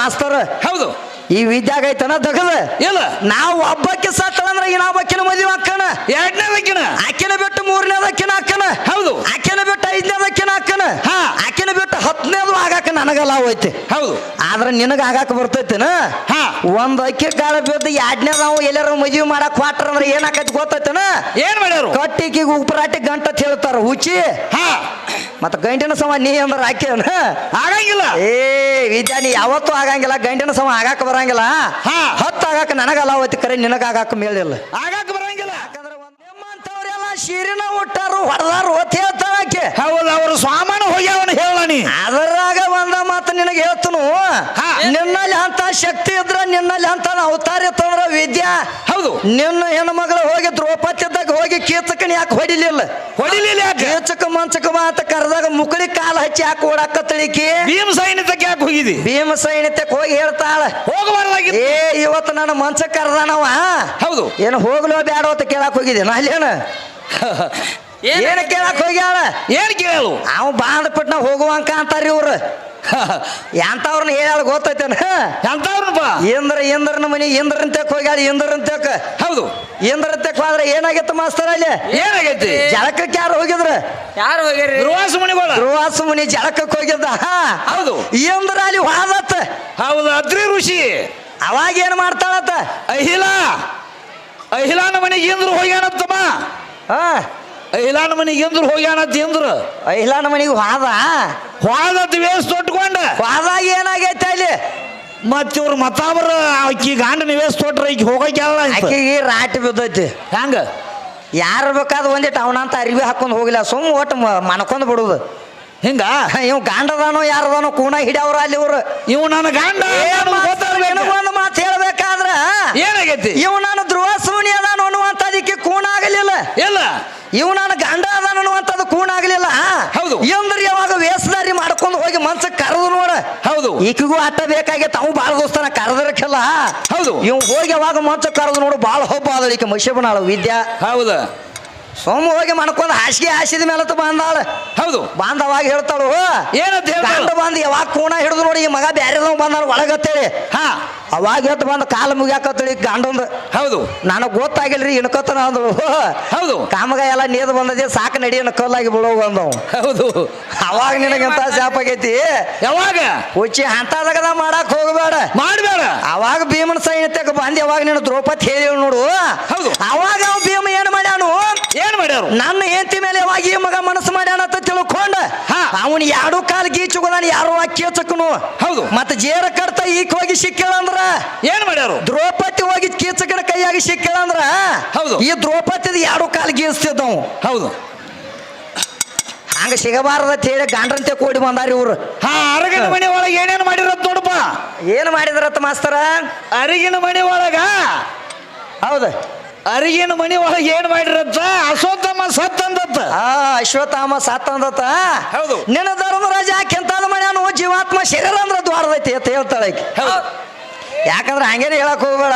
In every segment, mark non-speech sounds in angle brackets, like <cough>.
Master. ಹೌದು. ಈ ವಿದ್ಯಾಗ ಐತನ ದಗದ? ಇಲ್ಲ. ನಾವು ಒಬ್ಬಕ್ಕೆ ಸತ್ತಳ ಅಂದ್ರೆ ಇನ್ನೊಬ್ಬಕ್ಕಿನ ಮದುವೆ ಎರಡನೇ ಅಕ್ಕಿನ ಆಕಿನ ಬಿಟ್ಟು ಮೂರನೇದಕ್ಕಿನ ಹಾಕಣ ಹೌದು. ಆಕಿನ ಬಿಟ್ಟು ಐದನೇದಕ್ಕಿನ ಹಾಕಣ ಹಾ. ಆಕಿನ ಹತ್ತನೇದು ಆಗಾಕ ನನಗ ಲಾವ್ ಐತಿ ಹೌದು. ಆದ್ರೆ ನಿನಗ ಆಗಾಕ ಬರ್ತೈತೇನ? ಹಾ. ಒಂದ್ ಅಕ್ಕಿ ಕಾಳ ಬಿದ್ದು ಎರಡನೇ ನಾವು ಎಲ್ಲಾರ ಮದುವೆ ಮಾಡಕ್ ಕ್ವಾಟ್ರ ಅಂದ್ರೆ ಏನಾಕೈತಿ ಗೊತ್ತೈತೇನ? ಏನ್ ಮಾಡ್ಯಾರು? ಕಟ್ಟಿಗೆ ಉಪರಾಟಿ ಗಂಟ ಅಂತ ಹೇಳ್ತಾರ ಹುಚ್ಚಿ. ಹಾ. ಮತ್ತ ಗಂಟಿನ ಸಮ ನೀ ಅಂದ್ರೆ ಹಾಕ್ಯನ ಆಗಂಗಿಲ್ಲ. ಏ ವಿದ್ಯಾ ನೀ ಯಾವತ್ತೂ ಆಗಂಗಿಲ್ಲ. ಗಂಟಿನ ಸಮ ಆಗಾಕ ಬರಂಗಿಲ್ಲ. ಹಾ. ಹತ್ತು ಆಗಾಕ ನನಗಲ್ಲ ಅವತ್ತಿ ಕರೆ ನಿನಗ ಆಗಾಕ ಮೇಳಿಲ್ಲ ಆಗಾಕ ಬರಂಗಿಲ್ಲ. ಯಾಕಂದ್ರೆ ಒಂದ್ ನಿಮ್ಮಂಥವ್ರೆಲ್ಲ ಶಿರಿನ ಹುಟ್ಟಾರು ಹೊಡೆದಾರು ಒತ್ತಿ ಹೇಳ್ತಾರೆ ಆಕೆ. ಹೌದು ಅವರು ಸ್ವಾಮಾನ ಹೋಗ್ಯಾವನ ಹೇಳಣಿ ನೀ ಅದರಾಗ ಒಂದ ಮಾತು ನಿನಗೆ ಹೇಳ್ತನು. ನಿನ್ನಲ್ಲಿ ಅಂತ ಶಕ್ತಿ ಇದ್ರ ನಿನ್ನಲ್ಲಿ ಅಂತ ಅವತಾರ ತಂದ್ರ ವಿದ್ಯಾ. ಹೌದು. ನಿನ್ನ ಹೆಣ್ಮಗಳು ಹೋಗಿ ದ್ರೌಪದ್ಯದಾಗ ಹೋಗಿ ಕೀಚಕನ ಯಾಕೆ ಹೊಡಿಲಿಲ್ಲ? ಹೊಡಿಲಿಲ್ಲ ಯಾಕೆ? ಕೀಚಕ ಮಂಚಕ ಅಂತ ಕರೆದಾಗ ಮುಕಳಿ ಕಾಲ ಹಚ್ಚಿ ಯಾಕೆ ಓಡಾಕತ್ತಳಿಕಿ ಭೀಮ ಸೈನ್ಯತಕ್ಕೆ ಯಾಕೆ ಹೋಗಿದಿ? ಭೀಮ ಸೈನ್ಯತಕ್ಕೆ ಹೋಗಿ ಹೇಳ್ತಾಳ. ಹೋಗಬಾರ್ದಾಗಿತ್ತು. ಏ ಇವತ್ತು ನನ್ನ ಮಂಚ ಕರ್ದಾನವ. ಹೌದು. ಏನು ಹೋಗ್ಲೋ ಬೇಡ ಅಂತ ಕೇಳಕ್ ಹೋಗಿದ್ದೇನ ಅಲ್ಲೇನ? <laughs> ಏನ ಕೇಳಕ್ ಹೋಗ್ಯಾಳ? ಏನ್ ಕೇಳು? ಅವ್ ಬಾಂಧಪಟ್ನ ಹೋಗುವಂಕ ಅಂತಾರ ಇವ್ರು. <laughs> ಎಂತವ್ರನ್ನ ಹೇಳ ಗೊತ್ತೈತೇನ? ಎಂತವ್ರನ್ನ ಇಂದ್ರ ಇಂದ್ರನ ಮನಿ ತೆಕ್ ಹೋಗ್ಯಾಳ ಇಂದ್ರಂತಕ್ ಹೌದು. ಇಂದ್ರ ತೆಕ್ ಹೋದ್ರೆ ಏನಾಗಿತ್ತು ಮಾಸ್ತರ ಅಲ್ಲಿ? ಏನಾಗೈತಿ? ಜಳಕಕ್ಕೆ ಯಾರು ಹೋಗಿದ್ರ? ಯಾರು ಹೋಗ್ಯಾರ ಧ್ರುವಾಸ ಮುನಿ ಧ್ರುವಾಸ ಮುನಿ ಜಳಕಕ್ಕೆ ಹೋಗಿದ್ದ. ಹೌದು. ಇಂದ್ರ ಅಲ್ಲಿ ಹೋದತ್ತ ಹೌದು ಅದ್ರಿ ಋಷಿ. ಅವಾಗ ಏನ್ ಮಾಡ್ತಾಳತ್ತ? ಅಹಿಲಾ. ಅಹಿಲಾನ ಮನೆಗೆ ಇಂದ್ರ ಹೋಗ್ಯಾನತ್ತಮ್ಮ ಹಾ. ಅಹಿಲಾನ ಮನೆಗೆ ಎಂದ್ರು ಹೋಗ್ಯಾನತ್ ಎಂದ್ರ ಐಲಾನ ಮನಿಗೆ ಹೋದ. ಹೋದತ್ ವೇಸ್ ತೊಟ್ಕೊಂಡ. ಹೋದಾಗ ಏನಾಗೈತೆ ಅಲ್ಲಿ? ಮತ್ ಇವ್ರ ಮತ್ತಾಬ್ರ ಆಕಿ ಗಂಡನ ವೇಸ್ ತೊಟ್ರ ಈಗ ಹೋಗಕ್ಕೆಲ್ಲ ಆಕಿಗೆ ರಾಟಿ ಬಿದ್ದೈತಿ. ಹಂಗ? ಯಾರು ಬೇಕಾದ ಒಂದಿಟ್ಟು ಅವನಂತ ಅರಿವಿ ಹಾಕೊಂಡು ಹೋಗಿಲ್ಲ. ಸುಮ್ ಒಟ್ಟು ಮನ್ಕೊಂಡ್ ಬಿಡುದು. ಹಿಂಗ? <laughs> ಇವ್ ಗಾಂಡದಾನೋ ಯಾರದಾನೋ ಕೂಣ ಹಿಡಿಯವ್ರ ಅಲ್ಲಿ ಇವ್ರು. ಇವ್ ನನ್ನ ಗಂಡ. ಒಂದು ಮಾತು ಹೇಳ್ಬೇಕಾದ್ರ ಏನಾಗೈತಿ? ಇವ್ ನಾನು ಧ್ರುವ ಸುಮನಿ ಅದಾನು ಅನ್ನುವಂಥದಕ್ಕೆ ಕೂಣ ಆಗಲಿಲ್ಲ ಇಲ್ಲ ಇವ್ ನಾನು ಗಂಡ ಅದಾನ ಅನ್ನುವಂಥದ್ದು ಕೂಣ ಆಗಲಿಲ್ಲ. ಹೌದು. ಎಂದ್ರ ಯಾವಾಗ ವೇಷಧಾರಿ ಮಾಡ್ಕೊಂಡು ಹೋಗಿ ಮನ್ಸ ಕರೆದು ನೋಡ. ಹೌದು. ಈಕಿಗೂ ಅಟ್ಟ ಬೇಕಾಗೈತೆ ಅವು ಬಾಳ ದೋಸ್ತನ ಕರೆದಿರಕ್ಕೆಲ್ಲ. ಹೌದು. ಇವ್ ಹೋಗಿ ಯಾವಾಗ ಮಂಚ ಕರೆದು ನೋಡು ಬಾಳ ಹಬ್ಬ ಆದಳು ಈಕೆ ಮಶಬನಾಳ ವಿದ್ಯಾ. ಹೌದು. ಸೋಮ ಹೋಗಿ ಮಾಡ್ಕೊಂಡು ಹಾಸಿಗೆ ಹಾಸಿದ ಮೇಲೆ ಬಂದಾಳ. ಹೌದು. ಬಾಂಧವಾಗಿ ಹೇಳ್ತಾಳು ಏನಂತ? ಬಾಂಧ ಬಂದು ಯಾವಾಗ ಕೂಣ ಹಿಡಿದು ನೋಡಿ ಈ ಮಗ ಬ್ಯಾರೆದವ್ ಬಂದಾಳ ಒಳಗತ್ತೇಳಿ. ಹಾ. ಅವಾಗ ಎದ್ದು ಬಂದು ಕಾಲು ಮುಗಿಯಾಕತ್ತಳಿ ಗಂಡಂದು. ಹೌದು. ನನಗೆ ಗೊತ್ತಾಗಿಲ್ರಿ ಇನ್ಕೊತನ ಅಂದಳು. ಹೌದು. ಕಾಮಗ ಎಲ್ಲ ನೀರು ಬಂದದೆ ಸಾಕು ನಡಿ ಅನ್ನೋ ಕಲ್ಲಾಗಿ ಬಿಡೋ ಬಂದವು ಹೌದು. ಅವಾಗ ನಿನಗಿಂತ ಶಾಪ್ ಆಗೈತಿ? ಯಾವಾಗ? ಹುಚ್ಚಿ ಅಂತದಾಗ ಮಾಡಕ್ ಹೋಗಬೇಡ. ಮಾಡಬೇಡ. ಅವಾಗ ಭೀಮನ ಸೈನ್ಯಕ್ಕೆ ಬಂದು ಯಾವಾಗ ನೀನು ದ್ರೌಪದಿ ಹೇಳಿ ನೋಡು. ಹೌದು. ಅವಾಗ ಅವ ಭೀಮ ಏನ್ ಮಾಡ್ಯಾನು? ಏನ್ ಮಾಡ್ಯಾರು? ನನ್ನ ಹೆಂಡತಿ ಮೇಲೆ ಯಾವಾಗ ಈ ಮಗ ಮನಸ್ಸು ಮಾಡ್ಯಾನ ಅಂತ ತಿಳ್ಕೊಂಡ. ಅವನು ಎರಡು ಕಾಲ್ ಗೀಚುಗೋದಾನ ಯಾರು ಕೇಚಕನು? ಹೌದು. ಮತ್ತೆ ಜೇರ ಕಡ್ತ ಈಕ್ ಹೋಗಿ ಏನ್ ಮಾಡ್ಯಾರು? ದ್ರೌಪದಿ ಹೋಗಿ ಕೀಚಕನ ಕೈಯಾಗಿ ಅಂದ್ರ ಹೌದು. ಈ ದ್ರೌಪದಿ ಎರಡು ಕಾಲ್ ಗೀಸ್ತಿದ್ದವು? ಹೌದು. ಹಂಗ ಸಿಗಬಾರದ ಹೇಳಿ ಗಾಂಡ್ರಂತೆ ಕೂಡಿ ಬಂದಾರ ಇವ್ರು. ಹಾ ಅರಗಿನ ಮನೆ ಒಳಗೆ ಏನೇನು ಮಾಡಿರತ್ ನೋಡಪ್ಪ. ಏನ್ ಮಾಡಿದ್ರತ್ತ ಮಾಸ್ತರ? ಅರಿಗಿನ ಮನೆ ಒಳಗ ಹೌದ. ಅರಿಗಿನ ಮನೆ ಒಳಗೆ ಏನ್ ಮಾಡಿರತ್ತ? ಅಸೋತ್ತಮ್ಮ ಸತ್ತಂದತ್ತ ಆ ಅಶ್ವತ್ಥಾಮ ಸತ್ತಂದತ್ತ ಹೌದು. ನಿನ್ನ ಧರ್ಮರಾಜ ಯಾಕೆಂತಾದ ಅನ್ನೋ ಜೀವಾತ್ಮ ಶರೀರ ಅಂದ್ರ ದ್ವಾರದೈತಿ ಅಂತ ಹೇಳ್ತಾಳೆ ಯಾಕಂದ್ರ ಹಂಗೇನೆ ಹೇಳಕ್ ಹೋಗ್ಬೇಡ.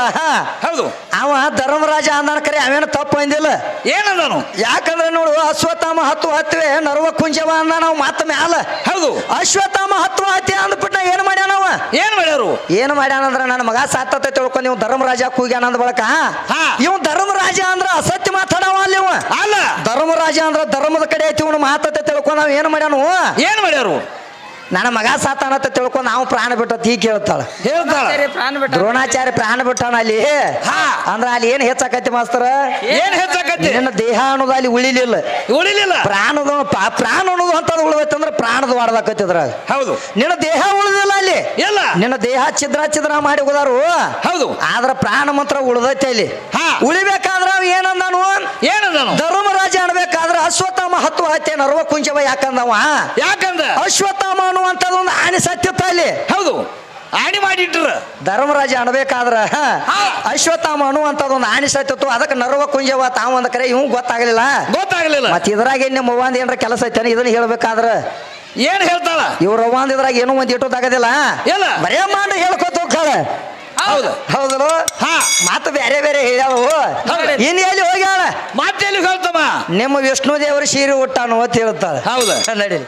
ಹೌದು. ಅವ ಧರ್ಮರಾಜ ಅಂದಾನ ಕರೆ ಅವೇನು ತಪ್ಪು ಅಂದಿಲ್ಲ ಏನಂದನು? ಯಾಕಂದ್ರೆ ನೋಡು ಅಶ್ವತ್ಥಾಮ ಹತ್ತು ಹತ್ತುವೆ ನರ್ವ ಕುಂಜವ ಅಂದ ನಾವು ಮಾತ ಮ್ಯಾಲ. ಹೌದು. ಅಶ್ವತ್ಥಾಮ ಹತ್ತು ಹತ್ತಿ ಅಂದ್ಬಿಟ್ಟ ಏನ್ ಮಾಡ್ಯಾನವ ಏನ್ ಮಾಡ್ಯಾರು? ಏನ್ ಮಾಡ್ಯಾನಂದ್ರ ನನ್ನ ಮಗ ಸಾತತೆ ತಿಳ್ಕೊಂಡು ನೀವು ಧರ್ಮರಾಜ ಕೂಗ್ಯಾನ ಅಂದ ಬಳಕ ಹಾ. ಇವ್ ಧರ್ಮರಾಜ ಅಂದ್ರ ಅಸತ್ಯ ಮಾತಾಡವ ಅಲ್ಲಿ ಅಲ್ಲ. ಧರ್ಮರಾಜ ಅಂದ್ರ ಧರ್ಮದ ಕಡೆ ಐತಿ ಇವನು ಮಾತತೆ ತಿಳ್ಕೊಂಡು ನಾವ್ ಏನ್ ಮಾಡ್ಯಾನು? ಏನ್ ಮಾಡ್ಯಾರು? ನನ್ನ ಮಗ ಸಾತಾನತ್ತ ತಿಳ್ಕೊಂಡು ನಾವು ಪ್ರಾಣ ಬಿಟ್ಟತ್ ಈಗ ಕೇಳ್ತಾಳ ಹೇಳ್ತಾಳ. ಪ್ರಾಣ ಬಿಟ್ಟ ದ್ರೋಣಾಚಾರ್ಯ ಪ್ರಾಣ ಬಿಟ್ಟಾನ ಅಲ್ಲಿ? ಹಾ. ಅಂದ್ರ ಅಲ್ಲಿ ಏನ್ ಹೆಚ್ಚಾಕತಿ ಮಾಸ್ತರ? ಏನ್ ಹೆಚ್ಚಾಕತಿ? ನಿನ್ನ ದೇಹ ಅನ್ನೋದು ಅಲ್ಲಿ ಉಳಿಲಿಲ್ಲ. ಉಳಿಲಿಲ್ಲ. ಪ್ರಾಣದ ಪ್ರಾಣ ಅನ್ನೋದು ಅಂತ ಉಳಿದೈತೆ ಅಂದ್ರೆ ಪ್ರಾಣದ ಮಾಡದಾಕತಿ ಅದ್ರಾಗ. ಹೌದು. ನಿನ್ನ ದೇಹ ಉಳಿದಿಲ್ಲ ಅಲ್ಲಿ. ಇಲ್ಲ. ನಿನ್ನ ದೇಹ ಛಿದ್ರ ಛಿದ್ರ ಮಾಡಿ ಹೋದಾರು. ಹೌದು. ಆದ್ರ ಪ್ರಾಣ ಮಾತ್ರ ಉಳಿದೈತೆ ಇಲ್ಲಿ ಹಾ. ಉಳಿಬೇಕಾದ್ರ ಅವ ಏನಂದನು? ಏನಂದನು? ಧರ್ಮರಾಜ ಅನ್ಬೇಕಾದ್ರ ಅಶ್ವತ್ಥಾಮ ಹತ್ತು ಹತ್ತೆ ನರ್ವ ಕುಂಚವ ಯಾಕಂದವ? ಯಾಕಂದ? ಅಶ್ವತ್ಥಾಮ ಅನ್ನುವಂಥದ್ದು ಒಂದು ಆನೆ ಸತ್ಯತ್ತ ಅಲ್ಲಿ. ಹೌದು. ಆಣಿ ಮಾಡಿಟ್ರ. ಧರ್ಮರಾಜ ಅನ್ಬೇಕಾದ್ರ ಹಾ. ಅಶ್ವತ್ಥಾಮ ಅನ್ನುವಂಥದ್ದು ಒಂದು ಆನೆ ಸತ್ಯತ್ತು ಅದಕ್ಕೆ ನರ್ವ ಕುಂಜವ ತಾವ ಒಂದ್ ಕರೆ ಇವ್ ಗೊತ್ತಾಗ್ಲಿಲ್ಲ. ಗೊತ್ತಾಗ್ಲಿಲ್ಲ. ಮತ್ತೆ ಇದ್ರಾಗ ನಿಮ್ಮ ಅವ್ವಂದ ಏನ್ರ ಕೆಲಸ ಐತೆ ಇದನ್ನ ಹೇಳ್ಬೇಕಾದ್ರ? ಏನ್ ಹೇಳ್ತಾಳ? ಇವ್ರ ಒಂದಿದ್ರಾಗ ಏನೋ ಒಂದ್ ಇಟ್ಟೋದಾಗೋದಿಲ್ಲ ಇಲ್ಲ. ಎಲ್ಲ ಬರೇ ಮಾಡಿ ಹೇಳ್ಕೊತ ಹೋಗ್ತಾಳ ಹೌದು. ಹೌದಲ್ಲ? ಹಾ. ಮತ್ತೆ ಬೇರೆ ಬೇರೆ ಹೇಳ್ಯಾವು ಇನ್ ಎಲ್ಲಿ ಹೋಗ್ಯಾಳ? ಮತ್ತೆ ಎಲ್ಲಿ ಹೇಳ್ತಮ್ಮ. ನಿಮ್ಮ ವಿಷ್ಣು ದೇವರ ಸೀರೆ ಹುಟ್ಟಾನು ಅಂತ ಹೇಳ್ತಾಳ. ಹೌದು. ನಡಿ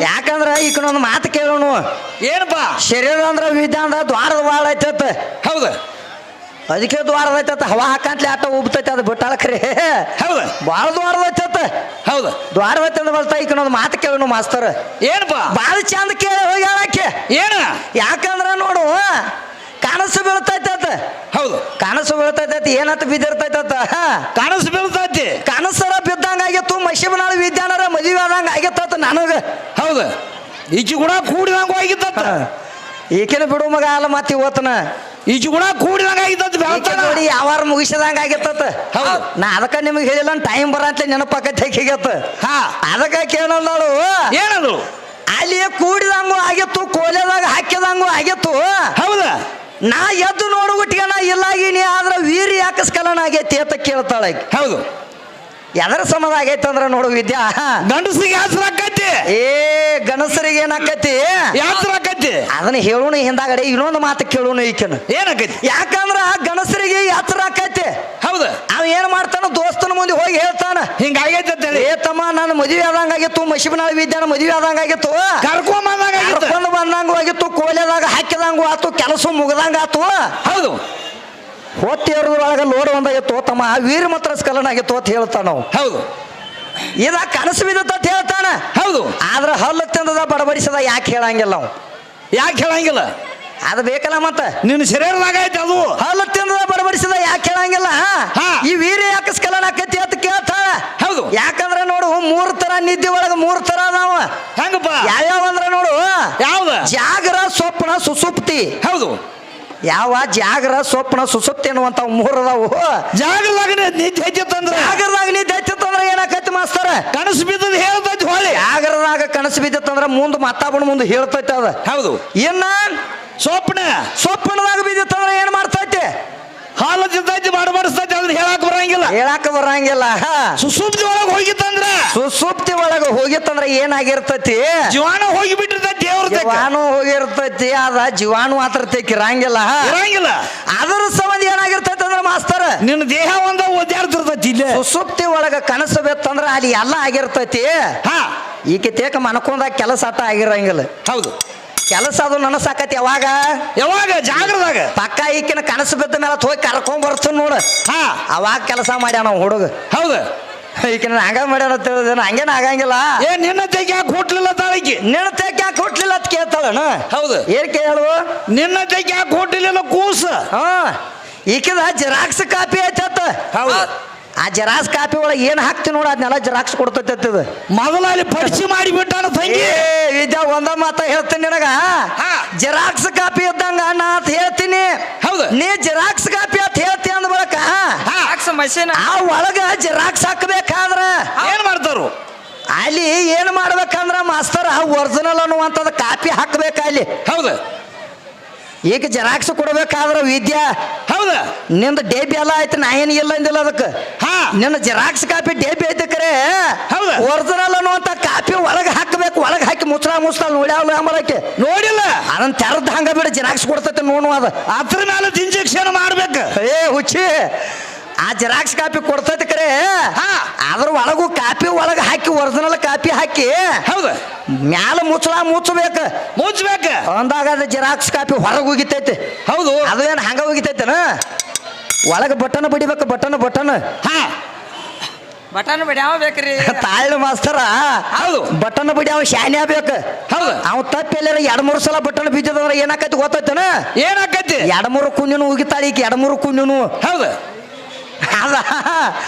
ಯಾಕಂದ್ರ ಈಕನೊಂದು ಮಾತು ಕೇಳೋಣ. ಆ! ಶರೀರ ಅಂದ್ರೆ ವಿದ್ಯಾ ಅಂದ್ರೆ ದ್ವಾರದ ಬಾಳ ಐತತ್. ಹೌದು. ಅದಕ್ಕೆ ದ್ವಾರದ ಐತತ್. ಹವಾ ಹಾಕಂತ್ಲೆ ಆಟ ಉಬ್ತೈತೆ ಅದು ಬಿಟ್ಟಾಳ ಖರೆ ಹೌದು. ಬಾಳ ದ್ವಾರದ ಐತತ್. ಹೌದು. ದ್ವಾರ ಐತೆ ಅಂದ್ ಬರ್ತಾ ಈಗ ಒಂದು ಮಾತು ಕೇಳೋಣ ಮಾಸ್ತರ್. ಏನಪ್ಪ? ಬಾಳ ಚಂದ ಕೇಳಿ ಹೋಗಿ ಹೇಳಕ್ಕೆ ಏನ? ಯಾಕಂದ್ರ ನೋಡು ಕನಸು ಬೀಳ್ತೈತತ್. ಹೌದು. ಕನಸು ಬೀಳ್ತೈತತ್ ಏನಂತ ಬಿದ್ದಿರ್ತೈತತ್. ಕನಸು ಬೀಳ್ತೈತಿ. ಕನಸರ ಬಿದ್ದಂಗ ಆಗಿತ್ತು ಮಶಿಬನಾಳ ವಿದ್ಯಾನರ ಮದುವೆ ಆದಂಗ ಆಗಿತ್ತ ನನಗ. ಹೌದು. ಈಚೆ ಕೂಡ ಕೂಡಿದಂಗ ಹೋಗಿತ್ತ ಈಕಿನ ಬಿಡು ಮಗ ಅಲ್ಲ ಮತ್ತೆ ಇವತ್ತನ. ಈಜು ಕೂಡ ಕೂಡಿದಂಗ ಆಗಿದ್ದದ್ದು ಬೆಳ್ತಾನ ನೋಡಿ ಯಾವಾರ ಮುಗಿಸಿದಂಗ ಆಗಿತ್ತ ಹೌದು. ನಾ ಅದಕ್ಕ ನಿಮಗೆ ಹೇಳಿಲ್ಲ ಟೈಮ್ ಬರಂತ ನೆನಪಾಕೈತೆ ಹೇಗಿಗತ್ತ ಹಾ. ಅದಕ್ಕ ಕೇಳಂದಾಳು ಏನದು? ಅಲ್ಲಿ ಕೂಡಿದಂಗೂ ಆಗಿತ್ತು ಕೋಲೆದಾಗ ಹಾಕಿದಂಗೂ ಆಗಿತ್ತು. ಹೌದಾ? ನಾ ಎದ್ದು ನೋಡುಗುಟ್ಟಿಗೆ ನಾ ಇಲ್ಲಾಗಿನಿ ಆದ್ರೆ ವೀರಿ ಯಾಕೆ ಸ್ಖಲನ ಆಗೈತಿ ಅಂತ ಕೇಳ್ತಾಳೆ. ಹೌದು. ಎದರ ಸಮದ ಆಗೈತೆ ಅಂದ್ರೆ ನೋಡು ವಿದ್ಯಾ. ಗಂಡಸಿಗೆ ಆಕೈತಿ ಏ ಗಣಸರಿಗೆ ಏನಾಕತಿ ಆಕೈತಿ ಅದನ್ನ ಹೇಳೋಣ ಹಿಂದಾಗಡೆ ಇನ್ನೊಂದು ಮಾತು ಕೇಳೋಣ ಈಕೆನ. ಏನಾಕೈತಿ ಯಾಕಂದ್ರ ಗಣಸರಿಗೆ ಆಕೈತಿ ಹೌದು. ಅವ ಏನ್ ಮಾಡ್ತಾನ? ದೋಸ್ತನ ಮುಂದೆ ಹೋಗಿ ಹೇಳ್ತಾನ. ಹಿಂಗಾಗೈತೆ ಆಗೈತಿ ಅಂತ ಹೇಳಿ. ಏ ತಮ್ಮ ನನ್ನ ಮದುವೆ ಆದಂಗಾಗಿತ್ತು ಮಶಿಬನಾಳ ವಿದ್ಯಾನ ಮದುವೆ ಆದಂಗಾಗಿತ್ತು ಕರ್ಕೊಂಬಂದಾಗ ಕರ್ಕೊಂಡು ಬಂದಂಗ ಆಗಿತ್ತು. ಕೋಲೆದಾಗ ಹಾಕಿದಂಗು ಆತು ಕೆಲಸ ಮುಗ್ದಂಗ ಆತು. ಹೌದು. ಹೊತ್ತೇರದ್ರೊಳಗ ಲೋಡ್ ಒಂದಾಗಿತ್ತು ತಮ್ಮ ವೀರ ಮಾತ್ರ ಸ್ಖಲನ ಆಗಿತ್ತು ಅಂತ ಹೇಳ್ತಾನ ನಾವು ಹೌದು. ಇದ ಕನಸು ಬಿದ್ದತ್ತ ಅಂತ ಹೇಳ್ತಾನ. ಹೌದು. ಆದ್ರೆ ಹಲ್ಲು ತಿಂದದ ಬಡಬಡಿಸದ ಯಾಕೆ ಹೇಳಂಗಿಲ್ಲ ನಾವು ಯಾಕೆ ಹೇಳಂಗಿಲ್ಲ? ಅದು ಬೇಕಲ್ಲ ಮತ್ತ. ನಿನ್ನ ಶರೀರದಾಗ ಐತೆ ಅದು. ಹಲ್ಲು ತಿಂದದ ಬಡಬಡಿಸದ ಯಾಕೆ ಹೇಳಂಗಿಲ್ಲ? ಹಾ. ಈ ವೀರ ಯಾಕೆ ಸ್ಕಲನ ಆಕತಿ ಅಂತ ಕೇಳ್ತಾಳ. ಹೌದು. ಯಾಕಂದ್ರೆ ನೋಡು ಮೂರ್ ತರ ನಿದ್ದೆ ಒಳಗ ಮೂರ್ ತರ ಅದಾವ. ಹೆಂಗಪ್ಪ? ಯಾವ್ಯಾವ ಅಂದ್ರೆ ನೋಡು. ಯಾವ್ದು? ಜಾಗರ ಸ್ವಪ್ನ ಸುಸುಪ್ತಿ. ಹೌದು. ಯಾವ ಜಾಗರ ಸ್ವಪ್ನ ಸುಸುತ್ತೆ ಅನ್ನುವಂತ ಮೂರ್ ಅದಾವು ನಿತ್ಯ ನಿದ್ದೆ ಹೆಚ್ಚತ್ತಂದ್ರ ಜಾಗರದಾಗ ನಿದ್ದೆ ಹಚ್ಚತ್ತಂದ್ರ ಏನಾಕೈತಿ ಮಾಸ್ತರ? ಕನಸು ಬಿದ್ದದ ಹೇಳ್ತೈತಿ ಹೊಳಿ ಜಾಗರದಾಗ ಕನಸು ಬಿದ್ದತ್ತಂದ್ರ ಮುಂದ್ ಮತ್ತಾಬಣ ಮುಂದೆ ಹೇಳ್ತೈತೆ ಅದ. ಹೌದು. ಇನ್ನ ಸ್ವಪ್ನ. ಸ್ವಪ್ನದಾಗ ಬಿದ್ದಿತ್ತಂದ್ರೆ ಏನ್ ಮಾಡ್ತೈತಿ? ಹಾಲು ತಿಂತೈತಿ ಮಾಡಬಡಿಸ್ತೈತಿ ಅದನ್ನ ಹೇಳಕ್ ಬರಂಗಿಲ್ಲ. ಹೇಳಾಕ ಬರಂಗಿಲ್ಲ. ಸುಸುಪ್ತಿ ಒಳಗೆ ಹೋಗಿತ್ತಂದ್ರ? ಸುಸುಪ್ತಿ ಒಳಗ ಹೋಗಿತ್ತಂದ್ರ ಏನಾಗಿರ್ತತಿ? ಜೀವಾಣು ಹೋಗಿ ಬಿಟ್ಟಿರ್ತೈತಿ ದೇವ್ರ ಜೀವಾಣು ಹೋಗಿರ್ತೈತಿ ಅದ ಜೀವಾಣು ಮಾತ್ರ ತೆಕ್ಕಿರಂಗಿಲ್ಲ ಇರಂಗಿಲ್ಲ. ಅದರ ಸಂಬಂಧ ಏನಾಗಿರ್ತೈತಿ ಅಂದ್ರ ಮಾಸ್ತರ? ನಿನ್ನ ದೇಹ ಒಂದ ಒದ್ದಾಡ್ತಿರ್ತೈತಿ ಇಲ್ಲೇ. ಸುಸುಪ್ತಿ ಒಳಗ ಕನಸು ಬೆತ್ತಂದ್ರ ಅಲ್ಲಿ ಎಲ್ಲ ಆಗಿರ್ತೈತಿ. ಹಾ. ಈಕೆ ತೇಕ ಮನಕೊಂಡ ಕೆಲಸ ಆಟ ಆಗಿರಂಗಿಲ್ಲ. ಹೌದು. ಕೆಲಸ ಅದು ನನಸಾಕತಿ ಯಾವಾಗ? ಯಾವಾಗ? ಜಾಗರದಾಗ. ಪಕ್ಕ ಈಕಿನ ಕನಸು ಬಿದ್ದ ಮೇಲೆ ಹೋಗಿ ಕರ್ಕೊಂಡ್ ಬರ್ತೀನಿ ನೋಡು. ಹಾ. ಅವಾಗ ಕೆಲಸ ಮಾಡ್ಯಾನ ಹುಡುಗ. ಹೌದು. ಈಕಿನ ಹಂಗ ಮಾಡ್ಯಾನ ತಿಳಿದ ಹಂಗೇನ ಆಗಂಗಿಲ್ಲ. ಏ ನಿನ್ನ ತೆಗಿ ಯಾಕೆ ಹುಟ್ಲಿಲ್ಲ ತಾಳಿಕೆ ನಿನ್ನ ತೆಗ್ ಯಾಕೆ ಹುಟ್ಲಿಲ್ಲ ಅಂತ ಕೇಳ್ತಾಳಣ ಹೌದು. ಏನ್ ಕೇಳು? ನಿನ್ನ ತೆಗಿ ಯಾಕೆ ಹುಟ್ಟಲಿಲ್ಲ ಕೂಸ? ಹಾ. ಈಕಿದ ಜೆರಾಕ್ಸ್ ಕಾಪಿ ಐತತ್ತ ಹೌದು. ಆ ಜೆರಾಕ್ಸ್ ಕಾಪಿ ಒಳಗೆ ಏನ್ ಹಾಕ್ತಿ ನೋಡ ಅದನ್ನೆಲ್ಲ ಜೆರಾಕ್ಸ್ ಕೊಡ್ತೈತೆ ಮೊದಲಲ್ಲಿ ಮೊದಲ ಅಲ್ಲಿ ಪರಿಚಯ ಮಾಡಿ ಬಿಟ್ಟಾನ ತಂಗಿ? ವಿದ್ಯಾ ಒಂದ ಮಾತ ಹೇಳ್ತೀನಿ ನಿನಗ. ಜೆರಾಕ್ಸ್ ಕಾಪಿ ಇದ್ದಂಗ ನಾ ಅಂತ ಹೇಳ್ತೀನಿ. ಹೌದು. ನೀ ಜೆರಾಕ್ಸ್ ಕಾಪಿ ಅಂತ ಹೇಳ್ತಿ ಅಂದ ಬಳಕ ಮಷಿನ್ ಮಷೀನ್. ಆ ಒಳಗ ಜೆರಾಕ್ಸ್ ಹಾಕ್ಬೇಕಾದ್ರ? ಏನ್ ಮಾಡ್ತಾರು ಅಲ್ಲಿ ಏನ್ ಮಾಡ್ಬೇಕಂದ್ರ ಮಾಸ್ತರ್ ಒರಿಜಿನಲ್ ಅನ್ನುವಂಥದ್ದು ಕಾಪಿ ಹಾಕ್ಬೇಕ ಅಲ್ಲಿ. ಹೌದು. ಈಗ ಜೆರಾಕ್ಸ್ ಕೊಡ್ಬೇಕಾದ್ರ ವಿದ್ಯಾ ಹೌದ. ನಿಂದ ಡೇಬಿ ಎಲ್ಲ ಆಯ್ತು ನಾ ಏನು ಇಲ್ಲ ಅಂದಿಲ್ಲ ಅದಕ್ಕೆ. ಹಾ. ನಿನ್ನ ಜೆರಾಕ್ಸ್ ಕಾಪಿ ಡೇಬಿ ಐತೆ ಕರೆ. ಹೌದಾ? ಒರಿಜಿನಲ್ ಅನ್ನುವಂಥ ಕಾಪಿ ಒಳಗೆ ಹಾಕಬೇಕು ಒಳಗೆ ಹಾಕಿ ಮುಚ್ಚಳ ಮುಚ್ಚಳ ನೋಡ್ಯಾವಲ್ಲ ಅಂಬಲಕ್ಕೆ ನೋಡಿಲ್ಲ. ಅದನ್ನ ತೆರದ್ ಹಂಗ ಬಿಡ ಜೆರಾಕ್ಸ್ ಕೊಡ್ತೈತೆ ನೋಡು ಅದ. ಅದ್ರ ಮೇಲೆ ಇಂಜೆಕ್ಷನ್ ಮಾಡ್ಬೇಕು. ಏ ಹುಚ್ಚಿ. ಆ ಜೆರಾಕ್ಸ್ ಕಾಪಿ ಕೊಡ್ತೈತೆ ಕರೆ. ಹಾ. ಅದ್ರ ಒಳಗೂ ಕಾಪಿ ಒಳಗೆ ಹಾಕಿ ಒರಿಜಿನಲ್ ಕಾಪಿ ಹಾಕಿ. ಹೌದು. ಮ್ಯಾಲ ಮುಚ್ಚಳ ಮುಚ್ಚಬೇಕು. ಮುಚ್ಚಬೇಕ. ಅಂದಾಗ ಅದು ಜೆರಾಕ್ಸ್ ಕಾಪಿ ಹೊರಗೆ ಹೋಗಿತೈತಿ. ಹೌದು. ಅದು ಏನು ಹಂಗ ಹೋಗಿತೈತೆನ? ಒಳಗೆ ಬಟನ್ ಬಡಿಬೇಕು ಬಟನ್ ಬಟನ್. ಹಾ. ಬಟನ್ ಬಿಡ್ಯಾವ ಬೇಕ್ರಿ. ತಾಳ್ನ ಮಾಸ್ತರ. ಹೌದು. ಬಟನ್ ಬಿಡ್ಯಾವ ಅವ ಶಾನೆ ಆಗ್ಬೇಕು ಹೌದು. ಅವ ತಪ್ಪಿಲ್ಲ ಎರಡ್ ಮೂರು ಸಲ ಬಟನ್ ಬಿದ್ದಿದ್ರೆ ಏನಾಕೈತಿ ಗೊತ್ತೈತನ? ಏನಾಕೈತಿ? ಎರಡ್ ಮೂರು ಕುಂಜನು ಉಗಿತಾಳಿ ಈಗ ಎರಡ್ ಮೂರು ಕುಂಜನು ಹೌದ. ಅದ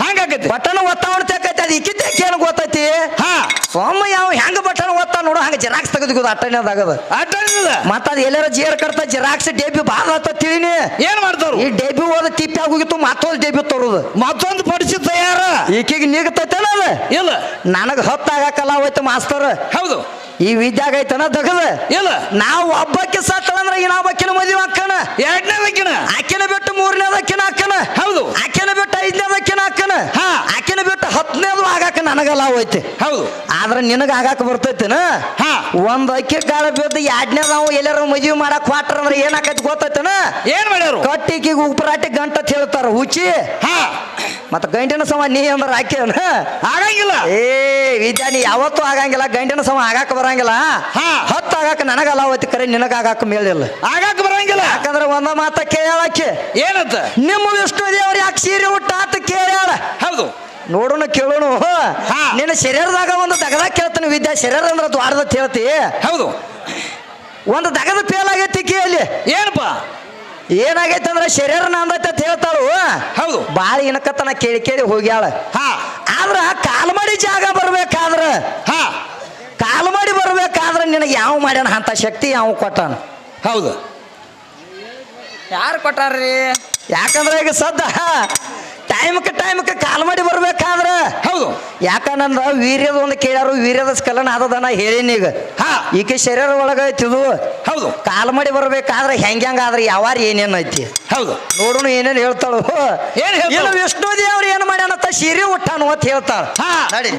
ಹಂಗಾಕೈತಿ ಬಟನ್ ಒತ್ತಾವಣ್ತೈತಿ ಅದು ಇಕ್ಕಿ ತೆಕ್ಕಿ ಏನು ಗೊತ್ತೈತಿ? ಹಾ. ಸೊಮ್ಮ ಯಾವ ಹೆಂಗ ಬಟನ್ ಒತ್ತ ನೋಡು ಹಂಗ ಜೆರಾಕ್ಸ್ ತೆಗೆದು ಅಟ್ಟನೇದಾಗದ ಅಟದ ಮತ್ತ ಅದು ಎಲ್ಲಾರ ಜೇರ್ ಕಟ್ತ ಜೆರಾಕ್ಸ್ ಡೇಬಿ ಬಾಳ ಅಂತ ತಿಳಿನಿ ಏನ್ ಮಾಡ್ತಾರು ಈ ಡೇಬಿ ಹೋದ ತಿಪ್ಪಿ ಆಗೋಗಿತ್ತು ಮತ್ತೊಂದು ಡೇಬಿ ತರೋದು ಮತ್ತೊಂದು ಪಡಿಸಿ ತಯಾರ? ಈಕಿಗೆ ನೀಗತೈತನ ಅದ? ಇಲ್ಲ. ನನಗ ಹೊತ್ತಾಗಕ್ಕಲ್ಲ ಹೋಯ್ತು ಮಾಸ್ತರ್. ಹೌದು. ಈ ವಿದ್ಯಾಗ ಐತನ ದಗದ. ಇಲ್ಲ. ನಾವು ಒಬ್ಬಕ್ಕೆ ಸತ್ತಳಂದ್ರ ಅಕ್ಕಿನ ಮದುವೆ ಎರಡನೇ ಎರಡನೇದಕ್ಕಿನ ಆಕಿನ ಬಿಟ್ಟು ಮೂರನೇದಕ್ಕಿನ ಹಾಕಣ. ಹೌದು. ಆಕಿನ ಬಿಟ್ಟು ಐದನೇದಕ್ಕಿನ ಹಾಕಣ. ಹಾ. ಆಕಿನ ಬಿಟ್ಟು ಹತ್ತನೇದು ಆಗಾಕ ನನಗ ಲಾವ್ ಐತಿ ಹೌದು. ಆದ್ರೆ ನಿನಗ ಆಗಾಕ ಬರ್ತೈತಿನ? ಹಾ. ಒಂದ್ ಅಕ್ಕಿ ಕಾಳ ಬಿದ್ದು ಎರಡನೇದ ನಾವು ಎಲ್ಲಾರ ಮದುವೆ ಮಾಡಕ್ ಹೊಟ್ರ ಅಂದ್ರೆ ಏನಾಕೈತಿ ಗೊತ್ತೈತನ? ಏನ್ ಮಾಡ್ಯಾರು? ಕಟ್ಟಿಗೆ ಉಪರಾಟಿ ಗಂಟ ಅಂತ ಹೇಳ್ತಾರ ಹುಚ್ಚಿ. ಹಾ. ಮತ್ತ ಗಂಟಿನ ಸಮ ನೀ ಅಂದ್ರೆ ಆಕೆ ಆಗಂಗಿಲ್ಲ. ಏ ವಿದ್ಯಾ ನೀ ಯಾವತ್ತೂ ಆಗಂಗಿಲ್ಲ ಗಂಡಿನ ಸಮ ಆಗಾಕ ಬರಂಗಿಲ್ಲ. ಹಾ. ಹತ್ತು ಆಗಾಕ ನನಗಲ್ಲ ಅವತ್ತಿ ಕರೆ ನಿನಗ ಆಗಾಕ ಮೇಳಿಲ್ಲ ಆಗಾಕ ಬರಂಗಿಲ್ಲ. ಯಾಕಂದ್ರೆ ಒಂದ ಮಾತ ಕೇಳಕ್ಕೆ. ಏನಂತ? ನಿಮ್ಮ ವಿಷ್ಣು ದೇವರು ಯಾಕೆ ಸೀರೆ ಉಟ್ಟ ಅಂತ ಕೇಳ್ಯಾಳ? ಹೌದು. ನೋಡೋಣ ಕೇಳೋಣ ಹಾ. ನಿನ್ನ ಶರೀರದಾಗ ಒಂದು ದಗದ ಕೇಳ್ತಾನೆ ವಿದ್ಯಾ ಶರೀರ ಅಂದ್ರೆ ದ್ವಾರದ ಹೇಳ್ತಿ ಹೌದು. ಒಂದು ದಗದ ಫೇಲ್ ಆಗೈತಿ ಕೇಳಿ. ಏನಪ್ಪ? ಏನಾಗೈತೆ ಅಂದ್ರೆ ಶರೀರ ನಂದೈತೆ ಅಂತ ಹೇಳ್ತಾಳು. ಹೌದು. ಬಾಳ ಇನಕತ್ತನ ಕೇಳಿ ಕೇಳಿ ಹೋಗ್ಯಾಳ. ಹಾ. ಆದ್ರ ಕಾಲ್ಮಡಿ ಜಾಗ ಬರ್ಬೇಕಾದ್ರ ಹಾ ಕಾಲ್ಮಡಿ ಬರ್ಬೇಕಾದ್ರ ನಿನಗೆ ಯಾವ ಮಾಡ್ಯಾನ? ಅಂತ ಶಕ್ತಿ ಯಾವ ಕೊಟ್ಟಾನ. ಹೌದು. ಯಾರು ಕೊಟ್ಟಾರ್ರಿ? ಯಾಕಂದ್ರೆ ಈಗ ಸದ್ದ ಟೈಮ್ಗೆ ಟೈಮ್ಗೆ ಕಾಲ್ಮಡಿ ಬರ್ಬೇಕಾದ್ರೆ? ಹೌದು. ಯಾಕಂದ್ರ ವೀರ್ಯದ ಒಂದು ಕೇಳ್ಯಾರು ವೀರ್ಯದ ಸ್ಕಲನ ಆದದನ ಹೇಳೀನಿ ಈಗ. ಹಾ. ಈಕೆ ಶರೀರ ಒಳಗ ಐತಿದು. ಹೌದು. ಕಾಲ್ ಮಾಡಿ ಬರ್ಬೇಕಾದ್ರೆ ಹೆಂಗ್ ಹೆಂಗ್ ಆದ್ರೆ ಯಾವಾರ ಏನೇನು ಐತಿ? ಹೌದು. ನೋಡೋಣ ಏನೇನು ಹೇಳ್ತಾಳು. ಏನ್ ಹೇಳ್ತಾಳು? ವಿಷ್ಣು ದೇವ್ರು ಏನ್ ಮಾಡ್ಯಾನಂತ ಸೀರೆ ಉಟ್ಟಾನು ಅಂತ ಹೇಳ್ತಾಳ. ಹಾ. ನಡಿ.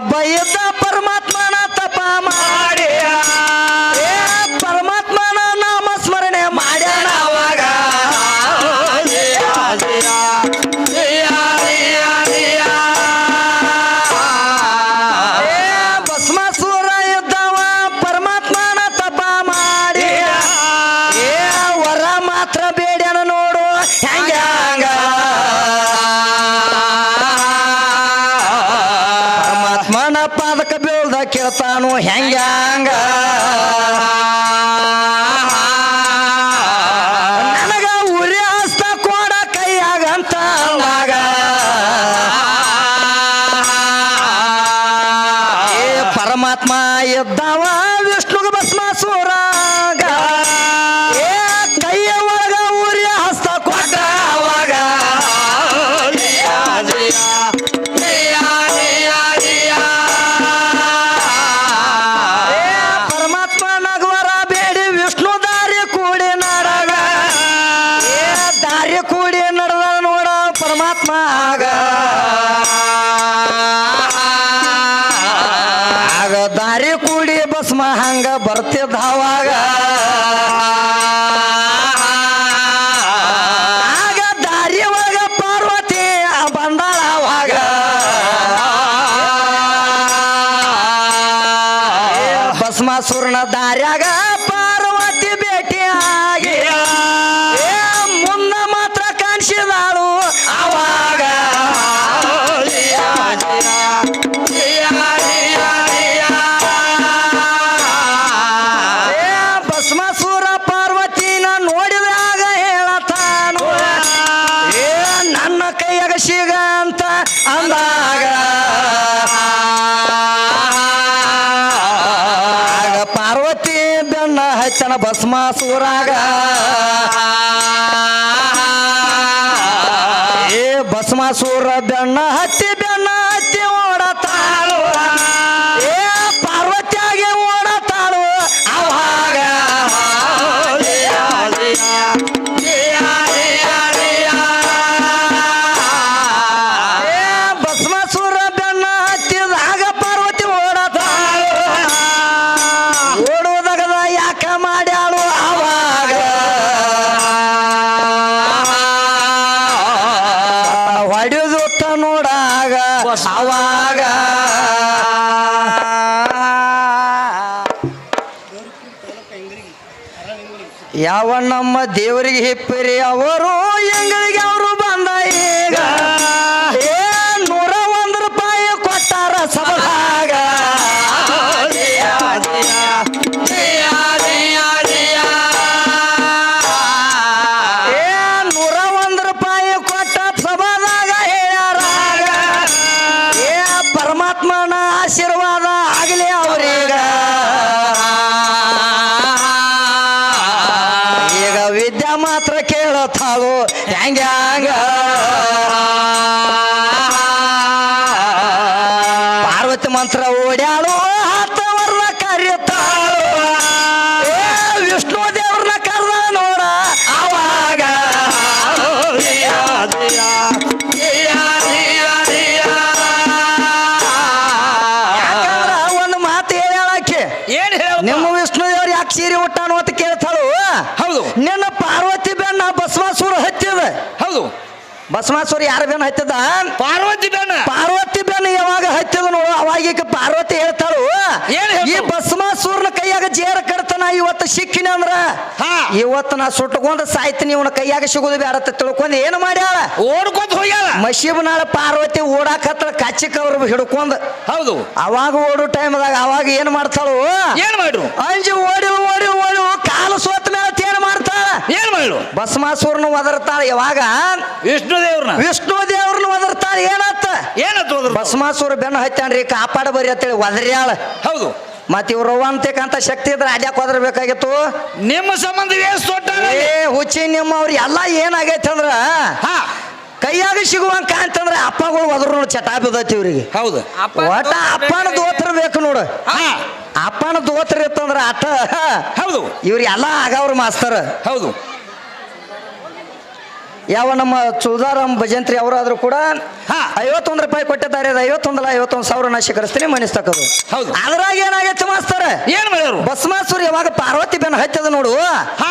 ಭಸ್ಮಾಸುರ ಭಸ್ಮಾಸುರನ ಭಸ್ಮಾಸುರಾಗ ನಮ್ಮ ದೇವರಿಗೆ ಹಿಪ್ಪಿರಿ ಅವರು ಎಂಗಳಿಗೆ ಭಸ್ಮಾಸುರ ಯಾರ ಬೇನ ಹತ್ತಿದ ಪಾರ್ವತಿ ಬೇನ ಪಾರ್ವತಿ ಬೇನ ಯಾವಾಗ ಹತ್ತದ ನೋಡು ಅವಾಗ ಈಗ ಪಾರ್ವತಿ ಹೇಳ್ತಾಳು? ಈ ಬಸವಾಸುರನ ಕೈಯಾಗ ಜೇರ ಕಡ್ತನ ಇವತ್ತು ಸಿಕ್ಕಿನ ಅಂದ್ರ? ಹಾ. ಇವತ್ತು ನಾ ಸುಟ್ಕೊಂಡ ಸಾಯ್ತೀನಿ ಇವನ ಕೈಯಾಗ ಸಿಗೋದು ಬೇಡ ತಿಳ್ಕೊಂಡು ಏನು ಮಾಡ್ಯಾಳ? ಓಡ್ಕೊಂತ ಹೋಗ್ಯಾಳ. ನಾಳೆ ಪಾರ್ವತಿ ಓಡಾಕತ್ತಳ ಕಚ್ಚಿ ಅವ್ರ ಹಿಡ್ಕೊಂಡ್. ಹೌದು. ಅವಾಗ ಓಡೋ ಟೈಮ್ದಾಗ ಅವಾಗ ಏನ್ ಮಾಡ್ತಾಳು? ಏನ್ ಮಾಡ್ರು? ಅಂಜಿ ಓಡಿ ಓಡಿ ಓಡಿ ಕಾಲು ಸೋತ ಮೇಲೆ ಏನ್ ಮಾಡ್ಲು? ಭಸ್ಮಾಸುರನ ಒದರ್ತಾಳ ಯಾವಾಗ? ವಿಷ್ಣು ದೇವ್ರನ್ನ. ವಿಷ್ಣು ದೇವ್ರನ್ನ ಒದರ್ತಾಳ ಏನತ್ತ? ಏನತ್ತು ಹೋದ್ರು ಭಸ್ಮಾಸುರ ಬೆನ್ನ ಹತ್ತಾನ್ರಿ ಕಾಪಾಡ ಬರಿ ಅಂತೇಳಿ ಒದರ್ಯಾಳ. ಹೌದು. ಮತ್ ಇವ್ರು ಅಂತಕ್ಕಂತ ಶಕ್ತಿ ಇದ್ರೆ ಅಡ್ಯಾಕ್ ಒದರ್ಬೇಕಾಗಿತ್ತು? ನಿಮ್ಮ ಸಂಬಂಧ ಏ ಹುಚ್ಚಿ ನಿಮ್ಮ ಅವ್ರು ಎಲ್ಲ ಏನಾಗೈತೆ ಅಂದ್ರ? ಹಾ. ಕೈಯಾಗ ಸಿಗುವಂಕ ಕಾಂತಂದ್ರ ಅಪ್ಪಗಳು ಒದ್ರು ಚಟಾ ಬಿದ್ದೈತಿ ಇವ್ರಿಗೆ. ಹೌದು. ಅಪ್ಪ ಒಟ್ಟ ಅಪ್ಪನ ದೋತ್ರ ಬೇಕು ನೋಡು. ಹಾ. ಅಪ್ಪನ ದೋತ್ರ ಇತ್ತಂದ್ರ ಆತ ಹೌದು. ಇವ್ರು ಎಲ್ಲ ಆಗವ್ರ ಮಾಸ್ತರ್. ಹೌದು. ಯಾವ ನಮ್ಮ ಚೌದಾರಾಮ್ ಭಜಂತ್ರಿ ಅವರಾದ್ರೂ ಕೂಡ ಹಾ. ಐವತ್ತೊಂದು ರೂಪಾಯಿ ಕೊಟ್ಟಿದ್ದಾರೆ. ಐವತ್ತೊಂದಲ್ಲ ಐವತ್ತೊಂದು ಸಾವಿರ ನಾ ಸ್ವೀಕರಿಸ್ತೀನಿ ಮನಿಸ್ತಕ್ಕದು ಹೌದು. ಅದ್ರಾಗ ಏನಾಗೈತೆ ಮಾಸ್ತರ? ಏನ್ ಭಸ್ಮಾಸುರ ಯಾವಾಗ ಪಾರ್ವತಿ ಬೆನ್ನ ಹಚ್ಚದ ನೋಡು. ಹಾ.